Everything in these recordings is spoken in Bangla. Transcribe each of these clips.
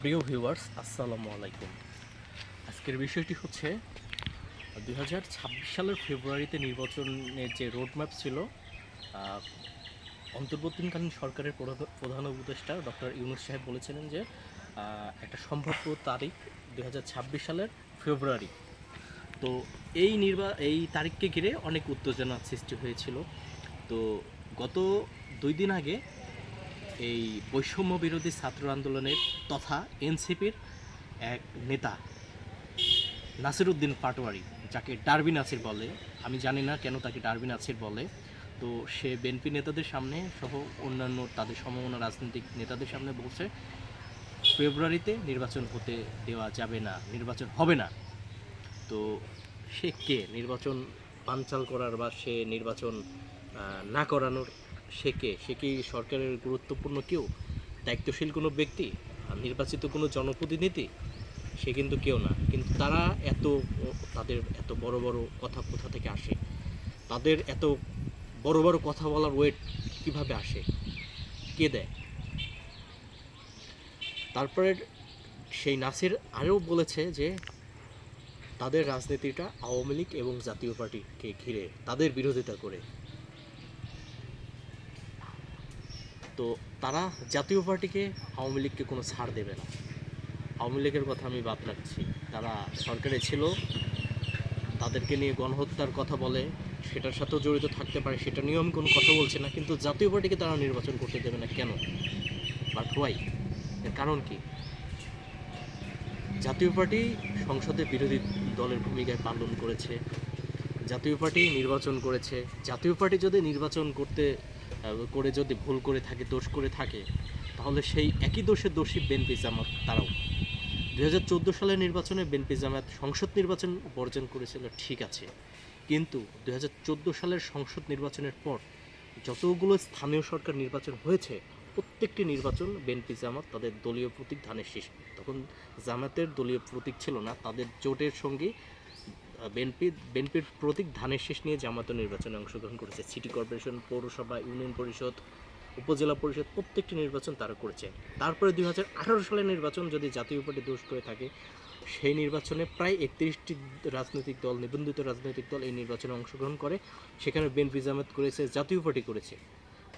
প্রিয় ভিউয়ার্স, আসসালামু আলাইকুম। আজকের বিষয়টি হচ্ছে দু হাজার ছাব্বিশ সালের ফেব্রুয়ারিতে নির্বাচনের যে রোডম্যাপ ছিল অন্তর্বর্তীকালীন সরকারের প্রধা- প্রধান উপদেষ্টা ডক্টর ইউনুস সাহেব বলেছিলেন যে একটা সম্ভাব্য তারিখ দু হাজার ছাব্বিশ সালের ফেব্রুয়ারি। তো এই নির্বা, এই তারিখকে ঘিরে অনেক উত্তেজনার সৃষ্টি হয়েছিল। তো গত দুই দিন আগে এই বৈষম্য বিরোধী ছাত্র আন্দোলনের তথা এনসিপির এক নেতা, নাসিরুদ্দিন পাটোয়ারি, যাকে ডারবি নাসির বলে। আমি জানি না কেন তাকে ডারবি নাসির বলে। তো সে বিএনপি নেতাদের সামনে সহ অন্যান্য তাদের সমমনা রাজনৈতিক নেতাদের সামনে বলছে, ফেব্রুয়ারিতে নির্বাচন হতে দেওয়া যাবে না, নির্বাচন হবে না। তো সে কে? নির্বাচন বানচাল করার বা সে নির্বাচন না করানোর সে কে? সে কি সরকারের গুরুত্বপূর্ণ কেউ? দায়িত্বশীল কোনো ব্যক্তি? নির্বাচিত কোনো জনপ্রতিনিধি? সে কিন্তু কেউ না। কিন্তু তারা এত তাদের এত বড় বড় কথা কোথা থেকে আসে? তাদের এত বড় বড় কথা বলার ওয়েট কীভাবে আসে? কে দেয়? তারপরে সেই নাসির আরও বলেছে যে, তাদের রাজনীতিটা আওয়ামী লীগ এবং জাতীয় পার্টিকে ঘিরে, তাদের বিরোধিতা করে। তো তারা জাতীয় পার্টিকে আওয়ামী লীগকে কোনো ছাড় দেবে না। আওয়ামী লীগের কথা আমি বাদ রাখছি। তারা সরকারে ছিল, তাদেরকে নিয়ে গণহত্যার কথা বলে, সেটার সাথেও জড়িত থাকতে পারে, সেটা নিয়েও আমি কোনো কথা বলছি না, কিন্তু জাতীয় পার্টিকে তারা নির্বাচন করতে দেবে না কেন? বাট হোয়াই এর কারণ কি? জাতীয় পার্টি সংসদে বিরোধী দলের ভূমিকায় পালন করেছে, জাতীয় পার্টি নির্বাচন করেছে, জাতীয় পার্টি যদি নির্বাচন করতে করে যদি ভুল করে থাকে, দোষ করে থাকে, তাহলে সেই একই দোষের দোষী বিএনপি জামাত তারাও। দু হাজার চোদ্দ সালের নির্বাচনে বিএনপি জামাত সংসদ নির্বাচন বর্জন করেছিল, ঠিক আছে। কিন্তু দু হাজার চোদ্দ সালের সংসদ নির্বাচনের পর যতগুলো স্থানীয় সরকার নির্বাচন হয়েছে, প্রত্যেকটি নির্বাচন বিএনপি জামাত তাদের দলীয় প্রতীক ধানের শীষ। তখন জামাতের দলীয় প্রতীক ছিল না, তাদের জোটের সঙ্গে বিএনপি, বিএনপির প্রতীক ধানের শীষ নিয়ে জামাত নির্বাচনে অংশগ্রহণ করেছে। সিটি কর্পোরেশন, পৌরসভা, ইউনিয়ন পরিষদ, উপজেলা পরিষদ প্রত্যেকটি নির্বাচন তারা করেছে। তারপরে দুই হাজার আঠারো সালের নির্বাচন যদি জাতীয় পার্টি দোষ করে থাকে, সেই নির্বাচনে প্রায় একত্রিশটি রাজনৈতিক দল, নিবন্ধিত রাজনৈতিক দল এই নির্বাচনে অংশগ্রহণ করে। সেখানে বিএনপি জামাত করেছে, জাতীয় পার্টি করেছে।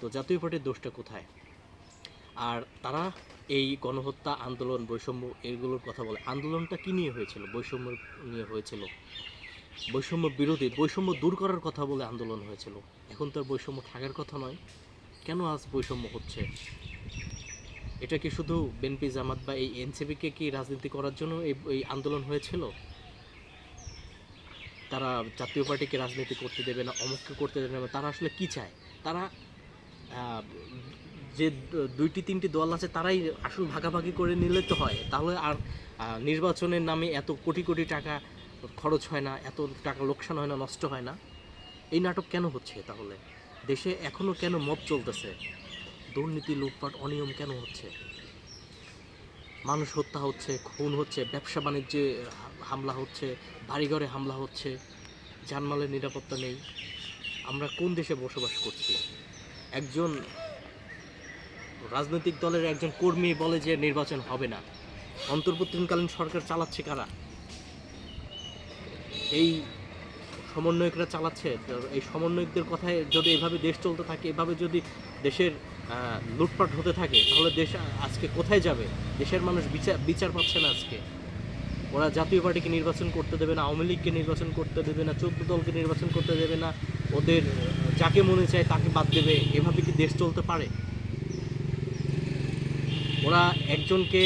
তো জাতীয় পার্টির দোষটা কোথায়? আর তারা এই গণহত্যা, আন্দোলন, বৈষম্য এগুলোর কথা বলে। আন্দোলনটা কি নিয়ে হয়েছিল? বৈষম্য নিয়ে হয়েছিল। বৈষম্য বিরোধী, বৈষম্য দূর করার কথা বলে আন্দোলন হয়েছিল। এখন তো আর বৈষম্য থাকার কথা নয়। কেন আজ বৈষম্য হচ্ছে? এটা কি শুধু বিএনপি, জামাত বা এই এনসিপিকে কি রাজনীতি করার জন্য এই আন্দোলন হয়েছিল? তারা জাতীয় পার্টিকে রাজনীতি করতে দেবে না, অমুককে করতে দেবে না, তারা আসলে কি চায়? তারা যে দুইটি, তিনটি দল আছে, তারাই আসল ভাগাভাগি করে নিলে তো হয়। তাহলে আর নির্বাচনের নামে এত কোটি কোটি টাকা খরচ হয় না, এত টাকা লোকসান হয় না, নষ্ট হয় না। এই নাটক কেন হচ্ছে তাহলে? দেশে এখনও কেন মব চলতেছে? দুর্নীতি, লুটপাট, অনিয়ম কেন হচ্ছে? মানুষ হত্যা হচ্ছে, খুন হচ্ছে, ব্যবসা বাণিজ্যে হামলা হচ্ছে, বাড়িঘরে হামলা হচ্ছে জানমালের নিরাপত্তা নেই। আমরা কোন দেশে বসবাস করছি? একজন রাজনৈতিক দলের একজন কর্মী বলে যে নির্বাচন হবে না। অন্তর্বর্তীকালীন সরকার চালাচ্ছে কারা? এই সমন্বয়করা চালাচ্ছে, এই সমন্বয়কদের কথায় যদি এভাবে দেশ চলতে থাকে, এভাবে যদি দেশের লুটপাট হতে থাকে, তাহলে দেশ আজকে কোথায় যাবে? দেশের মানুষ বিচার বিচার পাচ্ছে না আজকে। ওরা জাতীয় পার্টিকে নির্বাচন করতে দেবে না, আওয়ামী লীগকে নির্বাচন করতে দেবে না, চোদ্দ দলকে নির্বাচন করতে দেবে না, ওদের যাকে মনে চায় তাকে বাদ দেবে, এভাবে কি দেশ চলতে পারে? ওরা একজনকে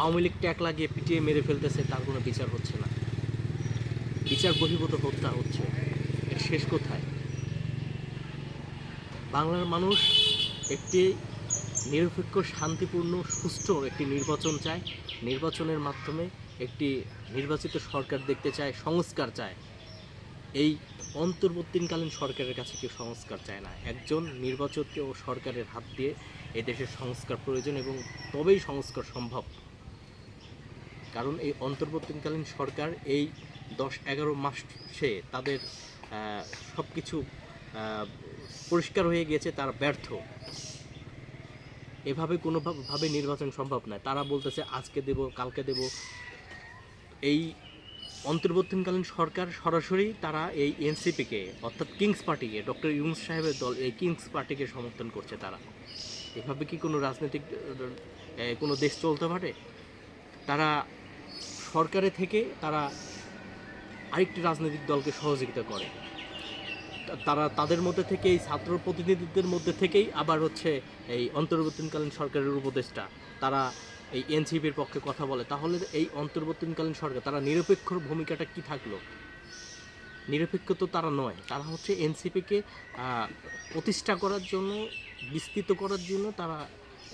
আওয়ামী লীগ ট্যাগ লাগিয়ে পিটিয়ে মেরে ফেলতেছে, তার কোনো বিচার হচ্ছে না। বিচার বহির্ভূত হত্যা হচ্ছে। এর শেষ কোথায়? বাংলার মানুষ একটি নিরপেক্ষ, শান্তিপূর্ণ সুষ্ঠু একটি নির্বাচন চায়। নির্বাচনের মাধ্যমে একটি নির্বাচিত সরকার দেখতে চায়, সংস্কার চায়। এই অন্তর্বর্তীকালীন সরকারের কাছে কেউ সংস্কার চায় না। একজন নির্বাচিত সরকারের হাত দিয়ে এদেশের সংস্কার প্রয়োজন এবং তবেই সংস্কার সম্ভব। কারণ এই অন্তর্বর্তীকালীন সরকার এই দশ এগারো মাসে তাদের সব কিছু পরিষ্কার হয়ে গিয়েছে, তারা ব্যর্থ। এভাবে কোনোভাবে নির্বাচন সম্ভব নয়। তারা বলতেছে, আজকে দেব, কালকে দেব। এই অন্তর্বর্তীকালীন সরকার সরাসরি তারা এই এনসিপিকে, অর্থাৎ কিংস পার্টিকে, ডক্টর ইউনুস সাহেবের দল, এই কিংস পার্টিকে সমর্থন করছে তারা। এভাবে কি কোনো রাজনৈতিক কোনো দেশ চলতে পারে? তারা সরকারে থেকে তারা আরেকটি রাজনৈতিক দলকে সহযোগিতা করে। তারা তাদের মধ্যে থেকে এই ছাত্র প্রতিনিধিদের মধ্যে থেকেই, আবার হচ্ছে এই অন্তর্বর্তীকালীন সরকারের উপদেষ্টা। তারা এই এনসিপির পক্ষে কথা বলে। তাহলে এই অন্তর্বর্তীকালীন সরকার, তারা নিরপেক্ষর ভূমিকাটা কি থাকল? নিরপেক্ষ তো তারা নয়। তারা হচ্ছে এনসিপিকে প্রতিষ্ঠা করার জন্য, বিস্তৃত করার জন্য তারা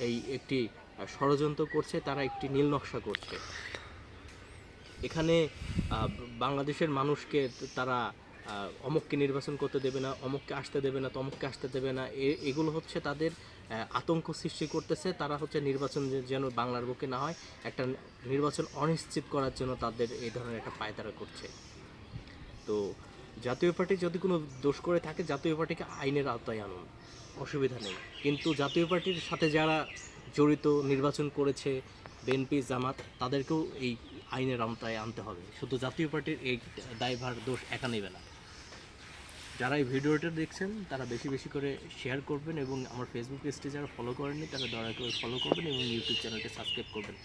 এই একটি ষড়যন্ত্র করছে, তারা একটি নীল নকশা করছে। এখানে বাংলাদেশের মানুষকে তারা অমুককে নির্বাচন করতে দেবে না, অমুককে আসতে দেবে না, তমুককে আসতে দেবে না এগুলো হচ্ছে তাদের আতঙ্ক সৃষ্টি করতেছে। তারা হচ্ছে নির্বাচন যেন বাংলার বুকে না হয়, একটা নির্বাচন অনিশ্চিত করার জন্য তাদের এই ধরনের একটা পায়তারা করছে। তো জাতীয় পার্টি যদি কোনো দোষ করে থাকে, জাতীয় পার্টিকে আইনের আওতায় আনুন, অসুবিধা নেই। কিন্তু জাতীয় পার্টির সাথে যারা জড়িত, নির্বাচন করেছে, বিএনপি, জামাত, তাদেরকেও এই আইনের আওতায় আনতে হবে। শুধু জাতীয় পার্টির এই দায়ভার দোষ একা নেবে না। যারা এই ভিডিওটা দেখছেন, তারা বেশি বেশি করে শেয়ার করবেন এবং আমার ফেসবুক পেজটি যারা ফলো করেননি, তারা দয়া করে ফলো করবেন এবং ইউটিউব চ্যানেলটি সাবস্ক্রাইব করবেন।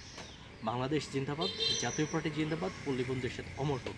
বাংলাদেশ জিন্দাবাদ, জাতীয় পার্টি জিন্দাবাদ, পল্লীবন্ধুর সাথে অমর হোক।